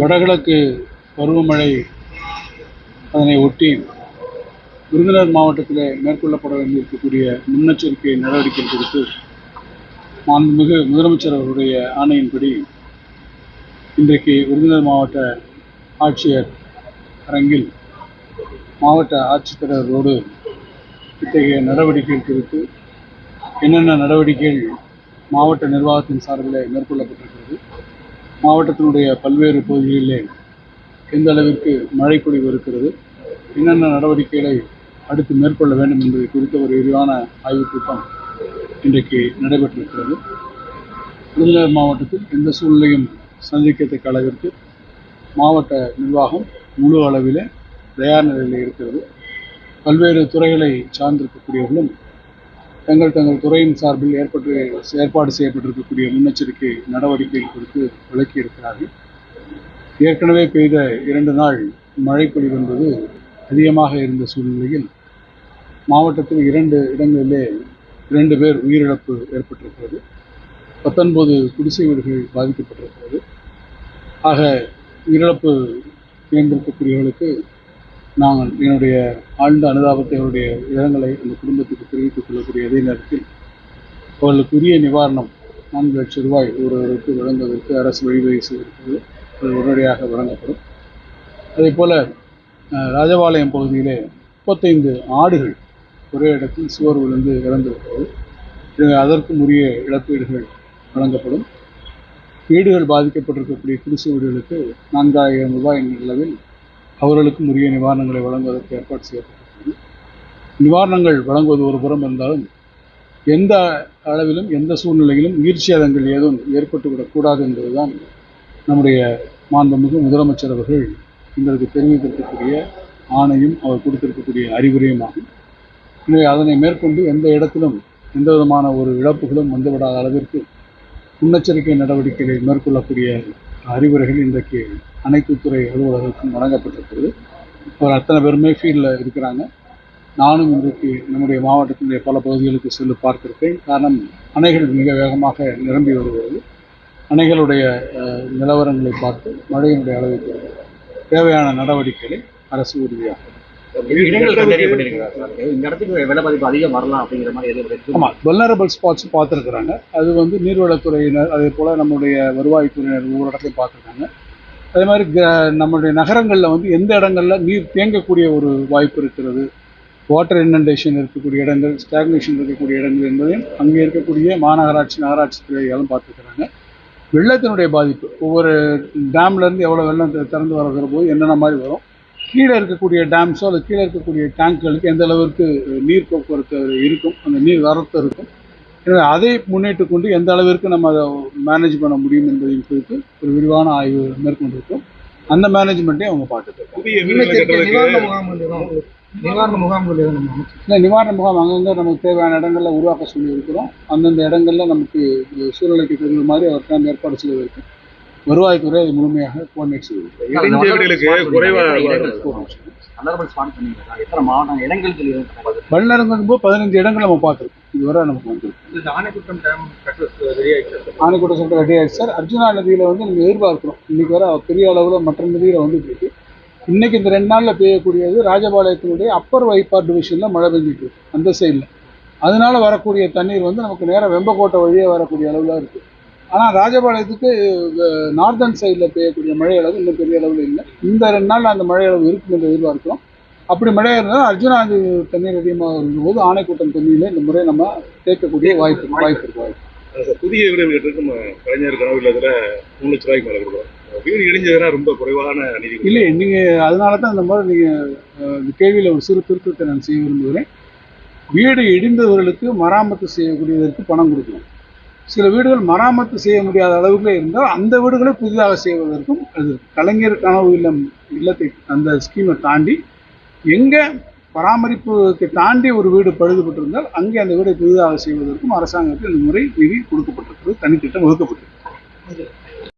வடகிழக்கு பருவமழை அதனை ஒட்டி விருதுநகர் மாவட்டத்தில் மேற்கொள்ளப்பட வேண்டியிருக்கக்கூடிய முன்னெச்சரிக்கை நடவடிக்கை குறித்து மாண்புமிகு முதலமைச்சர் அவருடைய ஆணையின்படி இன்றைக்கு விருதுநகர் மாவட்ட ஆட்சியர் அரங்கில் மாவட்ட ஆட்சித்தலைவரோடு இத்தகைய நடவடிக்கைகள் குறித்து என்னென்ன நடவடிக்கைகள் மாவட்ட நிர்வாகத்தின் சார்பில் மேற்கொள்ளப்பட்டிருக்கிறது. மாவட்டத்தினுடைய பல்வேறு பகுதிகளிலே எந்த அளவிற்கு மழை பொழிவு இருக்கிறது என்னென்ன நடவடிக்கைகளை அடுத்து மேற்கொள்ள வேண்டும் என்பது குறித்த ஒரு விரிவான ஆய்வுக் கூட்டம் இன்றைக்கு நடைபெற்றிருக்கிறது. விருதுநகர் மாவட்டத்தில் எந்த சூழ்நிலையும் சந்திக்கத்தக்க அளவிற்கு மாவட்ட நிர்வாகம் முழு அளவில் தயார் நிலையில் இருக்கிறது. பல்வேறு துறைகளை சார்ந்திருக்கக்கூடியவர்களும் தங்கள் தங்கள் துறையின் சார்பில் ஏற்பட்டு ஏற்பாடு செய்யப்பட்டிருக்கக்கூடிய முன்னெச்சரிக்கை நடவடிக்கைகள் குறித்து விளக்கியிருக்கிறார்கள். ஏற்கனவே பெய்த இரண்டு நாள் மழை பொழிவு என்பது அதிகமாக இருந்த சூழ்நிலையில் மாவட்டத்தில் இரண்டு இடங்களிலே இரண்டு பேர் உயிரிழப்பு ஏற்பட்டிருக்கிறது. பத்தொன்பது குடிசை வீடுகள் பாதிக்கப்பட்டிருக்கிறது. ஆக உயிரிழப்பு நேர்ந்திருக்கக்கூடியவர்களுக்கு நாங்கள் என்னுடைய ஆழ்ந்த அனுதாபத்தை அவருடைய இடங்களை அந்த குடும்பத்துக்கு தெரிவித்துக் கொள்ளக்கூடிய அதே நேரத்தில் அவர்களுக்குரிய நிவாரணம் நான்கு லட்சம் ரூபாய் ஒருவருக்கு வழங்குவதற்கு அரசு வழிவகை செய்திருக்கிறது. அது உடனடியாக வழங்கப்படும். அதே போல் ராஜபாளையம் பகுதியிலே முப்பத்தைந்து ஆடுகள் ஒரே இடத்தில் சுவர் விழுந்து இறந்திருக்கிறது. எனவே அதற்கும் உரிய இழப்பீடுகள் வழங்கப்படும். வீடுகள் பாதிக்கப்பட்டிருக்கக்கூடிய குடிசை வீடுகளுக்கு நான்காயிரம் ரூபாய் என்ற அளவில் அவர்களுக்கும் உரிய நிவாரணங்களை வழங்குவதற்கு ஏற்பாடு செய்யப்பட்டிருக்கிறது. நிவாரணங்கள் வழங்குவது ஒரு புறம் இருந்தாலும் எந்த அளவிலும் எந்த சூழ்நிலையிலும் உயிர் சேதங்கள் ஏதும் ஏற்பட்டுவிடக்கூடாது என்பதுதான் நம்முடைய மாண்புமிகு முதலமைச்சர் அவர்கள் எங்களுக்கு தெரிவித்திருக்கக்கூடிய ஆணையும் அவர் கொடுத்திருக்கக்கூடிய அறிவுரையும் ஆகும் எனவே அதனை மேற்கொண்டு எந்த இடத்திலும் எந்த விதமான ஒரு இழப்புகளும் வந்துவிடாத அளவிற்கு முன்னெச்சரிக்கை நடவடிக்கைகளை மேற்கொள்ளக்கூடிய அறிவுரைகள் இன்றைக்கு அனைத்து துறை அலுவலர்களுக்கும் வழங்கப்பட்டிருக்கிறது. அவர் அத்தனை பேருமே ஃபீல்டில் இருக்கிறாங்க. நானும் இன்றைக்கு நம்முடைய மாவட்டத்தினுடைய பல பகுதிகளுக்கு சென்று பார்த்திருக்கேன் காரணம் அணைகள் மிக வேகமாக நிரம்பி வருகிறது. அணைகளுடைய நிலவரங்களை பார்த்து மழையினுடைய அளவுக்கு தேவையான நடவடிக்கைகளை அரசு உறுதியாக இடங்கள் கண்டறியப்பட்டிருக்கிறார் சார் இந்த இடத்துக்கு வெள்ள பாதிப்பு அதிகம் வரலாம் அப்படிங்கிற மாதிரி எதுவும் ஆமாம் வெல்லரபிள் ஸ்பாட்ஸ் பார்த்துருக்குறாங்க. அது வந்து நீர்வளத்துறையினர் அதே போல் நம்முடைய வருவாய்த்துறையினர் ஒவ்வொரு இடத்தையும் பார்த்துருக்காங்க. அதே மாதிரி க- நம்முடைய நகரங்களில் வந்து எந்த இடங்கள்ல நீர் தேங்கக்கூடிய ஒரு வாய்ப்பு இருக்கிறது? வாட்டர் இன்டேஷன் இருக்கக்கூடிய இடங்கள் ஸ்டாக்னேஷன் இருக்கக்கூடிய இடங்கள் என்பதையும் அங்கே இருக்கக்கூடிய மாநகராட்சி நகராட்சி துறைகளும் பார்த்துக்கிறாங்க வெள்ளத்தினுடைய பாதிப்பு ஒவ்வொரு டேம்லேருந்து எவ்வளோ வெள்ளம் திறந்து வருகிற போது என்னென்ன மாதிரி வரும் கீழே இருக்கக்கூடிய டேம்ஸோ அல்லது கீழே இருக்கக்கூடிய டேங்க்குகளுக்கு எந்த அளவிற்கு நீர் போக்குவரத்து இருக்கும் அந்த நீர் வரத்து இருக்கும். எனவே அதை முன்னிட்டு கொண்டு எந்த அளவிற்கு நம்ம அதை மேனேஜ் பண்ண முடியும் என்பதையும் குறித்து ஒரு விரிவான ஆய்வு மேற்கொண்டிருக்கோம். அந்த மேனேஜ்மெண்ட்டே அவங்க பார்த்துட்டு நிவாரண முகாம் முகாம்கள் இல்லை நிவாரண அங்கங்கே நமக்கு தேவையான இடங்கள்ல உருவாக்க சொல்லியிருக்கிறோம். அந்தந்த இடங்கள்ல நமக்கு சூழ்நிலைக்கு தகுந்த மாதிரி அவர்கிட்ட ஏற்பாடு செய்வதற்கு வருவாய்த்துறை அதை முழுமையாக கோஆர்டினேட் சொல்லி வல்லுநருங்கும் போது பதினஞ்சு இடங்கள் நம்ம பார்த்துருக்கோம். இதுவரை நமக்கு வந்திருக்கு. இந்த ஆனைக்குட்டம் டேம் கட்டு ரெடி ஆயிடுச்சு? ஆனைக்கூட சொல்லிட்டு ரெடி ஆயிடுச்சு சார். அர்ஜுனா நதியில் வந்து நம்ம எதிர்பார்க்கிறோம். இன்னைக்கு வர பெரிய அளவில் மற்ற நதியில் வந்துட்டு இருக்கு. இன்னைக்கு இந்த ரெண்டு நாளில் பெய்யக்கூடியது ராஜபாளையத்தினுடைய அப்பர் வைப்பார் டிவிஷனில் மழை பெஞ்சிட்டு இருக்கு. அந்த சைடில் அதனால வரக்கூடிய தண்ணீர் வந்து நமக்கு நேராக வெம்பக்கோட்டை வழியே வரக்கூடிய அளவில் இருக்கு. ஆனால் ராஜபாளையத்துக்கு நார்தன் சைடில் பெய்யக்கூடிய மழை அளவு இன்னும் பெரிய அளவில் இல்லை. இந்த ரெண்டு நாள் அந்த மழை அளவு இருக்கும் என்று எதிர்பார்க்கிறோம். அப்படி மழை இருந்தால் அர்ஜுனா நதி தண்ணீர் அதிகமாக இருக்கும்போது ஆனைக்கூட்டம் தண்ணியில் இந்த முறை நம்ம தேக்கக்கூடிய வாய்ப்பு வாய்ப்பு இருக்கு. வாய்ப்பு புதிய வீடுகள் கட்டுறதுக்கு நம்ம கலைஞர் கனவு இல்லத்துல மூணு லட்ச ரூபாய்க்கு மேல கொடுக்குறோம். வீடு இடிஞ்சதுன்னா ரொம்ப குறைவான நிதி இல்லை நீங்கள் அதனால தான் இந்த மாதிரி நீங்கள் இந்த கேள்வியில் ஒரு சிறு திருத்தத்தை நான் செய்ய விரும்புகிறேன். வீடு இடிந்தவர்களுக்கு மராமத்து செய்யக்கூடியதற்கு பணம் கொடுக்கணும். சில வீடுகள் மராமத்து செய்ய முடியாத அளவுக்கு இருந்தால் அந்த வீடுகளை புதிதாக செய்வதற்கும் அது கலைஞர் கனவு இல்லம் இல்லத்தை அந்த ஸ்கீமை தாண்டி எங்கே பராமரிப்புக்கு தாண்டி ஒரு வீடு பழுதுபட்டிருந்தால் அங்கே அந்த வீடை புதிதாக செய்வதற்கும் அரசாங்கத்தில் இந்த முறை நிதி கொடுக்கப்பட்டிருக்கிறது தனித்திட்டம் ஒதுக்கப்பட்டிருக்கிறது